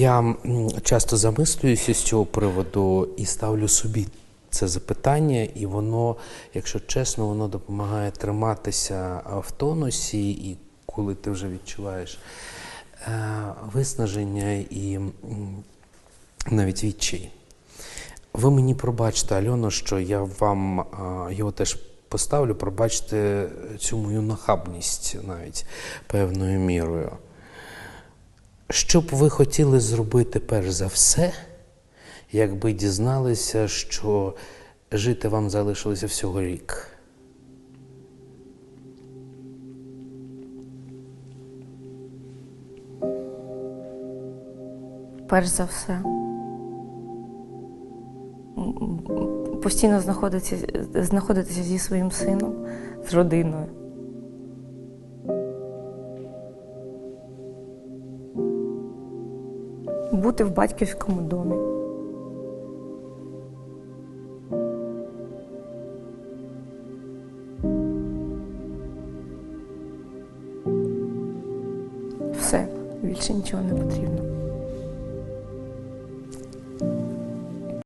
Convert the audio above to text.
Я часто замислююся з цього приводу і ставлю собі це запитання, і воно, якщо чесно, воно допомагає триматися в тонусі, і коли ти вже відчуваєш е, виснаження і навіть відчай. Ви мені пробачте, Альоно, що я вам його теж поставлю, пробачте цю мою нахабність навіть певною мірою. Що б ви хотіли зробити перш за все, якби дізналися, що жити вам залишилося всього рік? Перш за все. Постійно знаходитися, знаходитися зі своїм сином, з родиною. Бути в батьківському домі. Все, більше нічого не потрібно.